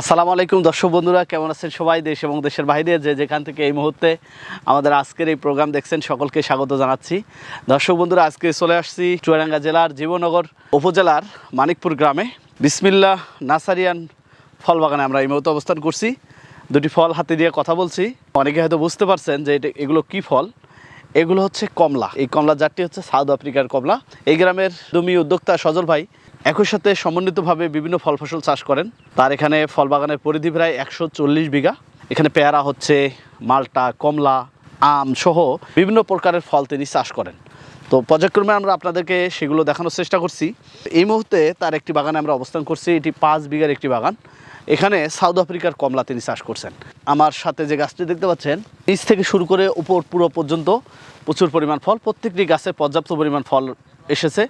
আসসালামু আলাইকুম, দর্শক বন্ধুরা, কেমন আছেন সবাই? দেশ এবং দেশের বাইরে যে যেখান থেকে এই মুহূর্তে আমাদের আজকের এই প্রোগ্রাম দেখছেন, সকলকে স্বাগত জানাচ্ছি। দর্শক বন্ধুরা, আজকে চলে আসছি চুয়াডাঙ্গা জেলার জীবনগর উপজেলার মানিকপুর গ্রামে। বিসমিল্লা নাসারিয়ান ফল বাগানে আমরা এই মুহূর্তে অবস্থান করছি। দুটি ফল হাতে দিয়ে কথা বলছি। অনেকে হয়তো বুঝতে পারছেন যে এটা এগুলো কি ফল? এগুলো হচ্ছে কমলা। এই কমলা জাতটি হচ্ছে সাউথ আফ্রিকার কমলা। এই গ্রামের জমি উদ্যোক্তা সজল ভাই একই সাথে সমন্বিতভাবে বিভিন্ন ফল ফসল চাষ করেন। তার এখানে ফল বাগানের পরিধি প্রায় একশো চল্লিশ বিঘা। এখানে পেয়ারা হচ্ছে, মালটা, কমলা, আম সহ বিভিন্ন প্রকারের ফল তিনি চাষ করেন। তো পর্যায়ক্রমে আমরা আপনাদেরকে সেগুলো দেখানোর চেষ্টা করছি। এই মুহূর্তে তার একটি বাগানে আমরা অবস্থান করছি, এটি পাঁচ বিঘার একটি বাগান। এখানে সাউথ আফ্রিকার কমলা তিনি চাষ করছেন। আমার সাথে যে গাছটি দেখতে পাচ্ছেন, নিচ থেকে শুরু করে উপর পুরো পর্যন্ত প্রচুর পরিমাণ ফল, প্রত্যেকটি গাছে পর্যাপ্ত পরিমাণ ফল এসেছে।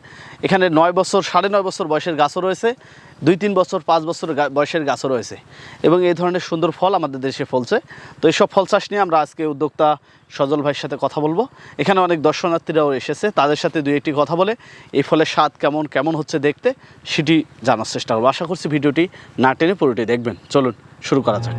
এখানে নয় বছর, সাড়ে নয় বছর বয়সের গাছও রয়েছে, দুই তিন বছর, পাঁচ বছর বয়সের গাছও রয়েছে। এবং এই ধরনের সুন্দর ফল আমাদের দেশে ফলছে। তো এইসব ফল চাষ নিয়ে আমরা আজকে উদ্যোক্তা সজল ভাইয়ের সাথে কথা বলব। এখানে অনেক দর্শনার্থীরাও এসেছে, তাদের সাথে দুই একটি কথা বলে, এই ফলের স্বাদ কেমন কেমন হচ্ছে দেখতে, সেটি জানার চেষ্টা করব। আশা করছি ভিডিওটি না টেনে পুরোটি দেখবেন। চলুন, শুরু করা যাক।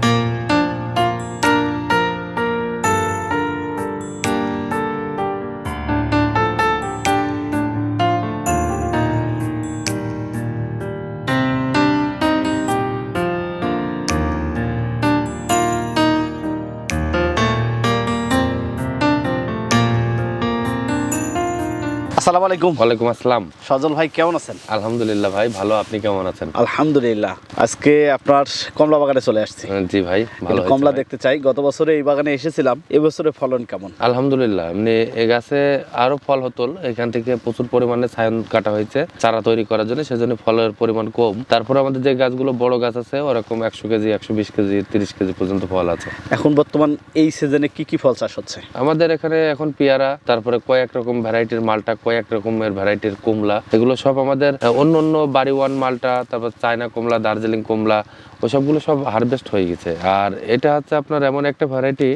আসসালামু আলাইকুম। ওয়ালাইকুম আসসালাম। সজল ভাই কেমন আছেন? আলহামদুলিল্লাহ ভাই ভালো। আপনি কেমন আছেন? আলহামদুলিল্লাহ। আজকে আপনার কমলা বাগানে চলে আসছি। জি ভাই ভালো কমলা দেখতে চাই। গত বছরে এই বাগানে এসেছিলাম এবছরে ফলন কেমন? আলহামদুলিল্লাহ এমনি এ গাছে আরও ফল হতো। এখান থেকে প্রচুর পরিমাণে ছায়ন কাটা হয়েছে চারা তৈরি করার জন্য সেজন্য ফলের পরিমাণ কম। তারপর আমাদের যে গাছগুলো বড় গাছ আছে ওরকম একশো কেজি একশো বিশ কেজি তিরিশ কেজি পর্যন্ত ফল আছে। এখন বর্তমান এই সিজনে কি কি ফল চাষ হচ্ছে? আমাদের এখানে এখন পেয়ারা তারপরে কয়েক রকম ভ্যারাইটির মালটা কয়েক রকমের ভ্যারাইটির কমলা। এগুলো সব আমাদের অন্য অন্য বাড়ি ওয়ান মালটা, তারপর চায়না কমলা, দার্জিলিং কমলা ওসবগুলো সব হারভেস্ট হয়ে গেছে। আর এটা হচ্ছে আপনার এমন একটা ভ্যারাইটি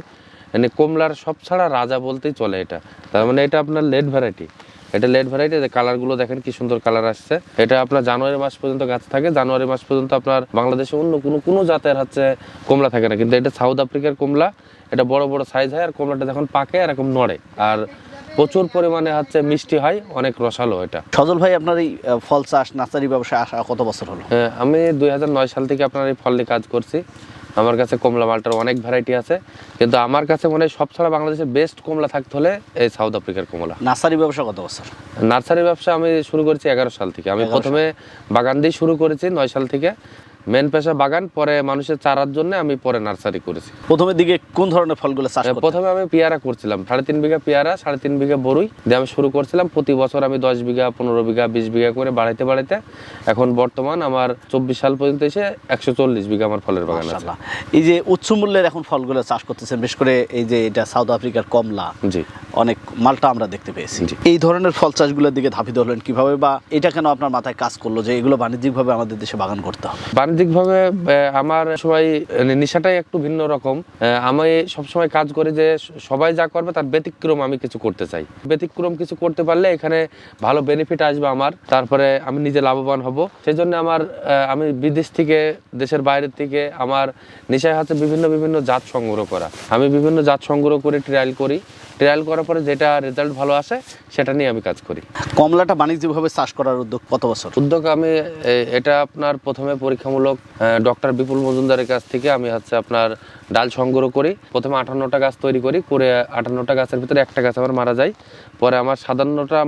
মানে কমলার সব ছাড়া রাজা বলতেই চলে এটা। তার মানে এটা আপনার লেট ভ্যারাইটি এটা লেট ভ্যারাইটি কালারগুলো দেখেন কি সুন্দর কালার আসছে। এটা আপনার জানুয়ারি মাস পর্যন্ত গাছ থাকে, জানুয়ারি মাস পর্যন্ত আপনার বাংলাদেশে অন্য কোনো কোনো জাতের হচ্ছে কমলা থাকে না। কিন্তু এটা সাউথ আফ্রিকার কমলা, এটা বড় বড় সাইজ হয় আর কমলাটা যখন পাকে এরকম নড়ে। আর প্রচুর পরিমাণে হচ্ছে মিষ্টি হয় অনেক রসালো এটা। সজল ভাই আপনার এই ফল চাষ নার্সারি ব্যবসায় আসা কত বছর হলো? হ্যাঁ, আমি দু হাজার নয় সাল থেকে আপনার এই ফল নিয়ে কাজ করছি। আমার কাছে কমলা মালটার অনেক ভ্যারাইটি আছে। কিন্তু আমার কাছে মনে হয় সব ছাড়া বাংলাদেশের বেস্ট কমলা থাকতে হলে এই সাউথ আফ্রিকার কমলা। নার্সারি ব্যবসা কত বছর? নার্সারি ব্যবসা আমি শুরু করেছি এগারো সাল থেকে। আমি প্রথমে বাগান দিয়ে শুরু করেছি নয় সাল থেকে। মেন পেশা বাগান পরে মানুষের চারার জন্য আমি পরে নার্সারি করেছি। প্রথমের দিকে কোন ধরনের ফলগুলো চাষ প্রথমে আমি পেয়ারা করছিলাম সাড়ে তিন বিঘা পেয়ারা সাড়ে তিন বিঘা বরুই দিয়ে আমি শুরু করছিলাম। প্রতি বছর আমি দশ বিঘা পনেরো বিঘা বিশ বিঘা করে বাড়াইতে বাড়াইতে এখন বর্তমান আমার চব্বিশ সাল পর্যন্ত এসে একশো চল্লিশ বিঘা আমার ফলের বাগান আছে। এই যে উচ্চ মূল্যের এখন ফলগুলো চাষ করতেছেন বিশেষ করে এই যে এটা সাউথ আফ্রিকার কমলা জি। অনেক মালটা আমরা দেখতে পেয়েছি। এই ধরনের ফল চাষগুলোর দিকে ধাবিত হলেন কীভাবে বা এটা কেন আপনার মাথায় কাজ করল যে এগুলো বাণিজ্যিকভাবে আমাদের দেশে বাগান করতে হবে? আহ, আমার সবাই নেশাটাই একটু ভিন্ন রকম। আমি সবসময় কাজ করি যে সবাই যা করবে তার ব্যতিক্রম আমি কিছু করতে চাই। ব্যতিক্রম কিছু করতে পারলে এখানে ভালো বেনিফিট আসবে আমার তারপরে আমি নিজে লাভবান হব। সেই জন্য আমার আমি বিদেশ থেকে দেশের বাইরের থেকে আমার নেশায় হচ্ছে বিভিন্ন বিভিন্ন জাত সংগ্রহ করা। আমি বিভিন্ন জাত সংগ্রহ করে ট্রায়াল করি। ট্রায়াল করার পরে যেটা রেজাল্ট ভালো আসে সেটা নিয়ে আমি কাজ করি। কমলাটা বাণিজ্যিকভাবে চাষ করার উদ্যোগ কত বছর? উদ্যোগ আমি এটা আপনার প্রথমে পরীক্ষামূলক ডক্টর বিপুল মজুমদারের কাছ থেকে আমি হচ্ছে আপনার ডাল সংগ্রহ করি। প্রথমে আটান্নটা গাছ তৈরি করি করে আটান্নটা গাছের ভিতরে একটা গাছ আমার মারা যায়। পরে আমার সাতান্নটা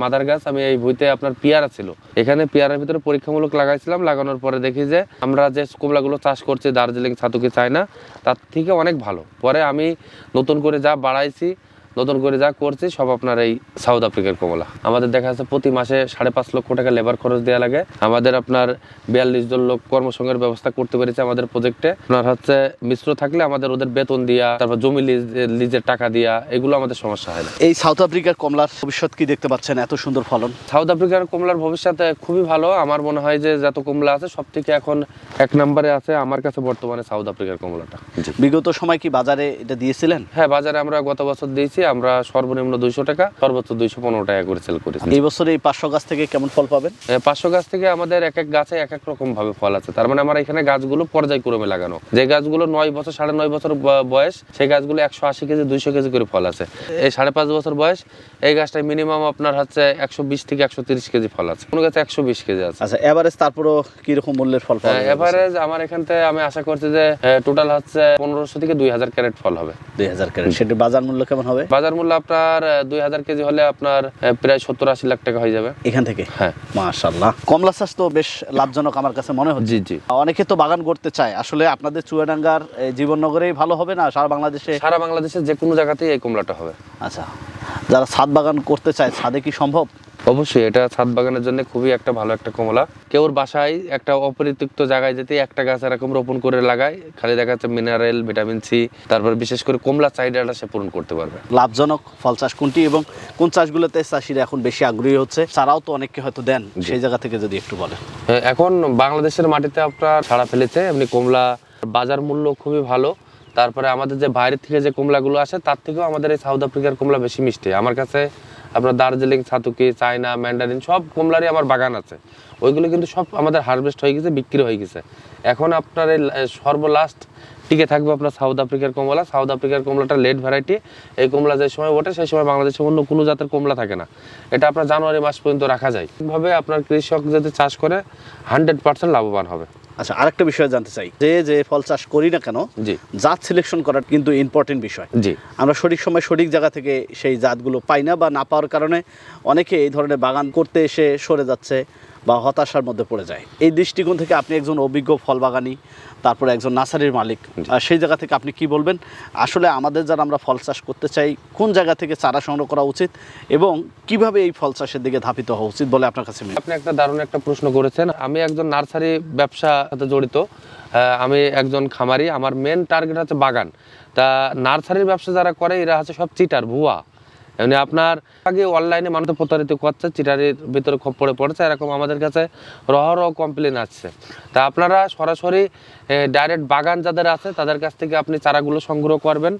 মাদার গাছ আমি এই বইতে আপনার পেয়ারা ছিল। এখানে পেয়ারার ভিতরে পরীক্ষামূলক লাগাইছিলাম লাগানোর পরে দেখি যে আমরা যে কমলাগুলো চাষ করছি দার্জিলিং ছাতুকি চায়না তার থেকে অনেক ভালো। পরে আমি নতুন করে যা বাড়াইছি নতুন করে যা করছি সব আপনার এই সাউথ আফ্রিকার কমলা। আমাদের দেখা যাচ্ছে প্রতি মাসে সাড়ে পাঁচ লক্ষ টাকা লেবার খরচ দেওয়া লাগে। আমাদের আপনার বিয়াল্লিশ জন লোক কর্মসংঘের ব্যবস্থা করতে পেরেছে আমাদের প্রজেক্টে আপনার হচ্ছে মিশ্র থাকলে আমাদের ওদের বেতন দিয়া তারপর জমি লিজের টাকা দিয়া এগুলো আমাদের সমস্যা হয় না। এই সাউথ আফ্রিকার কমলার ভবিষ্যৎ কি দেখতে পাচ্ছেন? এত সুন্দর ফলন। সাউথ আফ্রিকার কমলার ভবিষ্যৎ খুবই ভালো। আমার মনে হয় যে যত কমলা আছে সব থেকে এখন এক নম্বরে আছে আমার কাছে বর্তমানে সাউথ আফ্রিকার কমলাটা। বিগত সময় কি বাজারে এটা দিয়েছিলেন? হ্যাঁ বাজারে আমরা গত বছর দিয়েছি। আমরা সর্বনিম্ন দুইশো টাকা সর্বোচ্চ দুইশো পনেরো টাকা করে সেল করেছি। এই বছর এই পাঁচশো গাছ থেকে কেমন ফল পাবেন? পাঁচশো গাছ থেকে আমাদের এক এক গাছে এক এক রকম ভাবে ফল আছে। তার মানে আমার এখানে গাছগুলো পর্যায়ক্রমে লাগানো। যে গাছগুলো নয় বছর সাড়ে নয় বছর বয়স সেই গাছগুলো একশো আশি কেজি দুইশো কেজি করে ফল আছে। এই সাড়ে পাঁচ বছর বয়স এই গাছটায় মিনিমাম আপনার হচ্ছে একশো বিশ থেকে একশো তিরিশ কেজি ফল আছে। কোনো গাছে একশো বিশ কেজি আছে। আচ্ছা এভারেজ তারপরও কীরকম মূল্যের ফল পাবেন এভারেজ আমার এখান থেকে আমি আশা করছি যে টোটাল হচ্ছে পনেরোশো থেকে দুই হাজার ক্যারেট ফল হবে। দুই হাজার ক্যারেট। সেটির বাজার মূল্য কেমন হবে? বাজার মূল্য আপনার দুই হাজার কেজি হলে আপনার প্রায় সত্তর আশি লাখ টাকা হয়ে যাবে। এখান থেকে? হ্যাঁ। মাশাল্লাহ কমলা চাষ তো বেশ লাভজনক আমার কাছে মনে হচ্ছে। জি জি। অনেকে তো বাগান করতে চায়। আসলে আপনাদের চুয়াডাঙ্গার জীবননগরেই ভালো হবে না? সারা বাংলাদেশে? সারা বাংলাদেশে যে কোনো জায়গাতেই এই কমলাটা হবে। আচ্ছা। যারা ছাদ বাগান করতে চায় ছাদে কি সম্ভব? অবশ্যই এটা ছাদ বাগানের জন্য খুবই একটা ভালো একটা কমলা। কেউর বাসায় একটা অপরিত্যক্ত জায়গায় যেতে একটা গাছ এরকম রোপণ করে লাগায় খালি দেখা যাচ্ছে মিনারেল ভিটামিন সি তারপর বিশেষ করে কমলা চাহিদাটা সে পূরণ করতে পারবে। লাভজনক ফল চাষ কোনটি এবং কোন চাষগুলোতে চাষিরা এখন বেশি আগ্রহী হচ্ছে চারাও তো অনেককে হয়তো দেন সেই জায়গা থেকে যদি একটু বলেন। হ্যাঁ, এখন বাংলাদেশের মাটিতে আপনার ছাড়া ফেলেছে এমনি কমলা বাজার মূল্য খুবই ভালো। তারপরে আমাদের যে বাইরে থেকে যে কমলাগুলো আসে তার থেকেও আমাদের এই সাউথ আফ্রিকার কমলা বেশি মিষ্টি। আমার কাছে আপনার দার্জিলিং ছাতুকি চায়না ম্যান্ডারিন সব কমলারই আমার বাগান আছে। ওইগুলো কিন্তু সব আমাদের হারভেস্ট হয়ে গেছে, বিক্রি হয়ে গেছে। এখন আপনার এই সর্বলাস্ট টিকে থাকবে আপনার সাউথ আফ্রিকার কমলা। সাউথ আফ্রিকার কমলাটা লেট ভ্যারাইটি এই কমলা যে সময় ওঠে, সেই সময় বাংলাদেশে অন্য কোনো জাতের কমলা থাকে না। এটা আপনার জানুয়ারি মাস পর্যন্ত রাখা যায়। এইভাবে আপনার কৃষক যদি চাষ করে হান্ড্রেড পার্সেন্ট লাভবান হবে। আচ্ছা আরেকটা বিষয় জানতে চাই। যে যে ফল চাষ করি না কেন জাত সিলেকশন করার কিন্তু ইম্পর্টেন্ট বিষয়। জি। আমরা সঠিক সময় সঠিক জায়গা থেকে সেই জাতগুলো পাই না বা না পাওয়ার কারণে অনেকে এই ধরনের বাগান করতে এসে সরে যাচ্ছে। বা হতাশার মধ্যে পড়ে যায়। এই দৃষ্টিকোণ থেকে আপনি একজন অভিজ্ঞ ফল বাগানি তারপরে একজন নার্সারির মালিক সেই জায়গা থেকে আপনি কি বলবেন? আসলে আমাদের যারা আমরা ফল চাষ করতে চাই কোন জায়গা থেকে চারা সংগ্রহ করা উচিত এবং কীভাবে এই ফল চাষের দিকে ধাপিত হওয়া উচিত বলে আপনার কাছে আপনি একটা দারুণ একটা প্রশ্ন করেছেন। আমি একজন নার্সারি ব্যবসা সাথে জড়িত আমি একজন খামারি আমার মেন টার্গেট হচ্ছে বাগান। তা নার্সারির ব্যবসা যারা করে এরা হচ্ছে সব চিটার ভুয়া। এমনি আপনার আগে অনলাইনে মানুষ প্রতারিত করছে, চিটারির ভিতরে পড়ে পড়েছে, এরকম আমাদের কাছে রহ রহ কমপ্লেন আসছে। তা আপনারা সরাসরি ডাইরেক্ট বাগান যাদের আছে, তাদের কাছ থেকে আপনি চারাগুলো সংগ্রহ করবেন।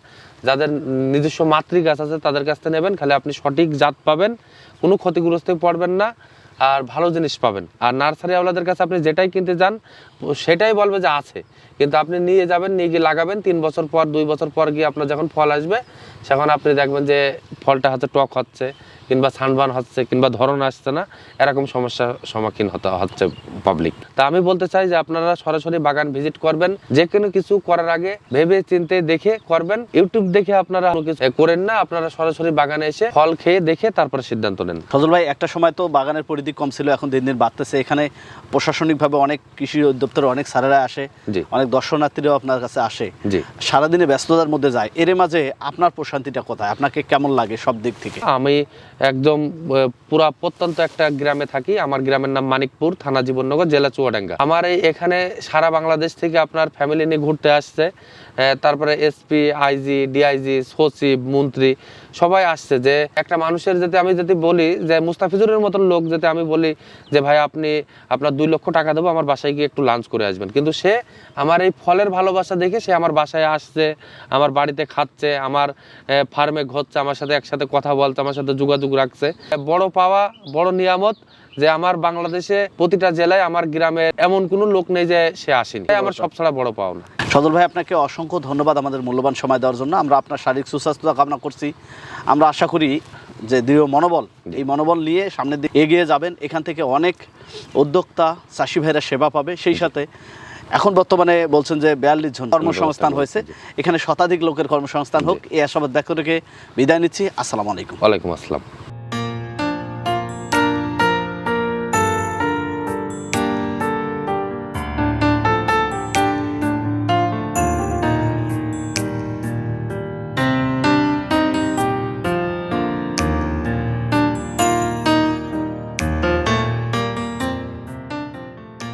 যাদের নিজস্ব মাতৃ গাছ আছে, তাদের কাছ থেকে নেবেন, খালি আপনি সঠিক জাত পাবেন, কোনো ক্ষতিগ্রস্ত পড়বেন না। আর ভালো জিনিস পাবেন। আর নার্সারি আওলাদের কাছে আপনি যেটাই কিনতে যান, সেটাই বলবে যে আছে। কিন্তু আপনি নিয়ে যাবেন, নিয়ে গিয়ে লাগাবেন, তিন বছর পর, দুই বছর পর গিয়ে আপনার যখন ফল আসবে, সেখন আপনি দেখবেন যে ফলটা হচ্ছে টক হচ্ছে। কিংবা সানবান হচ্ছে কিংবা ধরন আসছে না এরকম সমস্যার সম্মুখীন হতে হচ্ছে পাবলিক তা আমি বলতে চাই যে আপনারা সরাসরি বাগান ভিজিট করবেন যে কোনো কিছু করার আগে ভেবে চিন্তে দেখে করবেন ইউটিউব দেখে আপনারা কিছু করেন না আপনারা সরাসরি বাগানে এসে ফল খেয়ে দেখে তারপরে সিদ্ধান্ত নেন। ফজল ভাই একটা সময় তো বাগানের পরিধি কম ছিল এখন দিন দিন বাড়তেছে। এখানে প্রশাসনিকভাবে অনেক কৃষি অধিদপ্তরে অনেক স্যারেরা আসে অনেক দর্শনার্থীরাও আপনার কাছে আসে। জি। সারাদিনে ব্যস্ততার মধ্যে যায় এর মাঝে আপনার প্রশান্তিটা কোথায়? আপনাকে কেমন লাগে সব দিক থেকে? আমি একদম পুরা প্রত্যন্ত একটা গ্রামে থাকি। আমার গ্রামের নাম মানিকপুর, থানা জীবননগর, জেলা চুয়াডাঙ্গা। আমার এই এখানে সারা বাংলাদেশ থেকে আপনার ফ্যামিলি নিয়ে ঘুরতে আসছে। তারপরে এসপি আইজি ডিআইজি সচিব, মন্ত্রী, সবাই আসছে যে একটা মানুষের যাতে আমি যদি বলি যে মুস্তাফিজুরের মতন লোক যাতে আমি বলি যে, ভাই, আপনি, আপনার দুই লক্ষ টাকা দেবো, আমার বাসায় গিয়ে একটু লাঞ্চ করে আসবেন। কিন্তু সে আমার এই ফলের ভালোবাসা দেখে সে আমার বাসায় আসছে, আমার বাড়িতে খাচ্ছে, আমার ফার্মে ঘুরছে, আমার সাথে একসাথে কথা বলছে, আমার সাথে যোগাযোগ রাখছে। বড় পাওয়া বড় নিয়ামত যে আমার বাংলাদেশে প্রতিটা জেলায় আমার গ্রামে এমন কোনো লোক নেই যে সে আসেনি। আমার সব ছাড়া বড় পাওনা। সদর ভাই আপনাকে অসংখ্য ধন্যবাদ আমাদের মূল্যবান সময় দেওয়ার জন্য। আমরা আপনার শারীরিক সুস্বাস্থ্য কামনা করছি। আমরা আশা করি যে দৃঢ় মনোবল এই মনোবল নিয়ে সামনের দিকে এগিয়ে যাবেন। এখান থেকে অনেক উদ্যোক্তা চাষি ভাইরা সেবা পাবে। সেই সাথে এখন বর্তমানে বলছেন যে বিয়াল্লিশ জন কর্মসংস্থান হয়েছে। এখানে শতাধিক লোকের কর্মসংস্থান হোক এই আশাবাদ ব্যক্ত রেখে বিদায় নিচ্ছি। আসসালামু আলাইকুম। ওয়ালাইকুম আসসালাম।